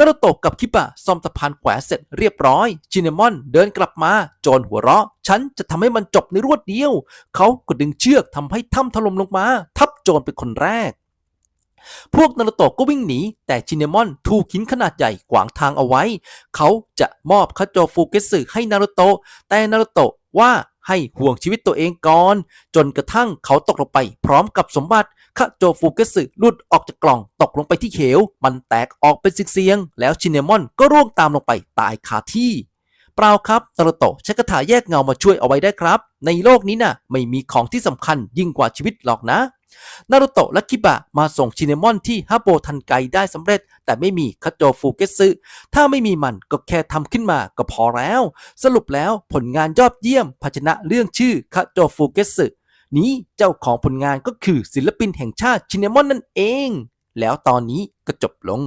นารุโตะกับคิบะซ่อมสะพานแขวนเสร็จเรียบร้อย ชินเนมอนเดินกลับมา โจรหัวเราะ ฉันจะทำให้มันจบในรวดเดียว เขาก็ดึงเชือกทำให้ถ้ำถล่มลงมา ทับโจรเป็นคนแรก พวกนารุโตะก็วิ่งหนี แต่ชินเนมอนถูกหินขนาดใหญ่ขวางทางเอาไว้ เขาจะมอบคาโจฟูเกสึให้นารุโตะแต่นารุโตะว่า ให้ห่วงชีวิตตัวเองก่อน จนกระทั่งเขาตกลงไปพร้อมกับสมบัติคาโจฟูเกสึลุดออกจากกล่องตกลงไปที่เขว มันแตกออกเป็นเสียงๆแล้วชินเนมอนก็ร่วงตามลงไปตายคาที่ เปล่าครับนารุโตะใช้คาถาแยกเงามาช่วยเอาไว้ได้ครับ ในโลกนี้น่ะไม่มีของที่สำคัญยิ่งกว่าชีวิตหรอกนะนารุโตะและคิบะมาส่งชินเนมอนที่ฮาโบทันไกได้สำเร็จ แต่ไม่มีคาโจฟูเกสึถ้าไม่มีมันก็แค่ทำขึ้นมาก็พอแล้ว สรุปแล้วผลงานยอดเยี่ยมภาชนะเรื่องชื่อคาโจฟูเกสึนี้เจ้าของผลงานก็คือศิลปินแห่งชาติชินเนมอนนั่นเอง แล้วตอนนี้ก็จบลง